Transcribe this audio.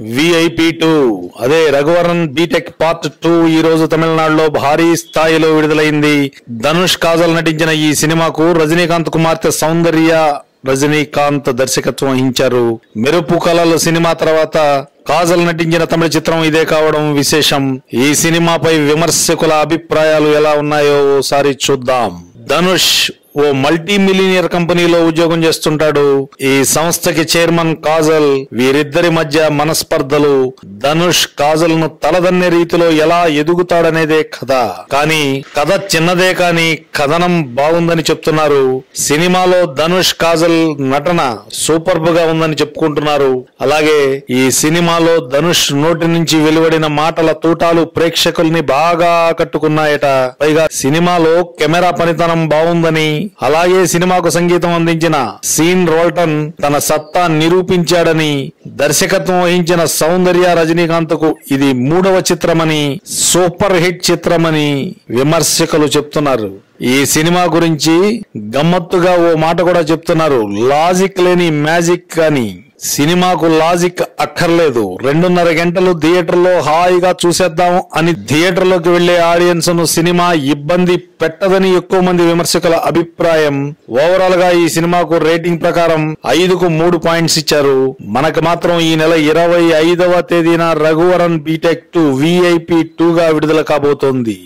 VIP two అదే Raghuvaran BTech part two ఈ రోజు తమిళనాడులో భారీ స్థాయిలో విడుదలైంది. ధనుష్ కాజల్ నటించిన ఈ సినిమాకు రజనీకాంత్ కుమార్తె సౌందర్య రజనీకాంత్ దర్శకత్వం వహించారు. మెరుపు కళలు సినిమా తర్వాత కాజల్ నటించిన తమిళ చిత్రం ఇదే కావడం విశేషం. ఈ సినిమాపై విమర్శకుల అభిప్రాయాలు ఎలా ఉన్నాయో ఓసారి చూద్దాం. ధనుష్ ఓ మల్టీ మిలినియర్ కంపెనీలో ఉద్యోగం చేస్తుంటాడు. ఈ సంస్థకి చైర్మన్ కాజల్ వీరిద్దరి మధ్య మనస్పర్ధలు. ధనుష్ కాజల్ను తలదన్నే రీతిలో ఎలా ఎదుగుతాడనేదే కథ. కానీ కథ చిన్నదే కానీ కథనం బాగుందని చెప్తున్నారు. సినిమాలో ధనుష్ కాజల్ నటన సూపర్బ్గా ఉందని చెప్పుకుంటున్నారు. అలాగే ఈ సినిమాలో ధనుష్ నోటి నుంచి వెలువడిన మాటల తూటాలు ప్రేక్షకుల్ని బాగా ఆకట్టుకున్నాయట. పైగా సినిమాలో కెమెరా పనితనం బాగుందని అలాగే సినిమాకు సంగీతం అందించిన సీన్ రోల్టన్ తన సత్తా నిరూపించాడని దర్శకత్వం వహించిన సౌందర్య రజనీకాంత్కు ఇది మూడవ చిత్రమని సూపర్ హిట్ చిత్రమని విమర్శకులు చెప్తున్నారు. ఈ సినిమా గురించి గమ్మత్తుగా ఓ మాట కూడా చెప్తున్నారు. లాజిక్ లేని మ్యాజిక్ అని. సినిమాకు లాజిక్ అక్కర్లేదు. రెండున్నర గంటలు థియేటర్లో హాయిగా చూసేద్దాం అని థియేటర్లోకి వెళ్ళే ఆడియన్స్ను సినిమా ఇబ్బంది పెట్టదని ఎక్కువ మంది విమర్శకుల అభిప్రాయం. ఓవరాల్గా ఈ సినిమాకు రేటింగ్ ప్రకారం ఐదుకు మూడు పాయింట్స్ ఇచ్చారు. మనకు మాత్రం ఈ నెల ఇరవై ఐదవ తేదీన Raghuvaran B Tech two VIP two గా విడుదల కాబోతోంది.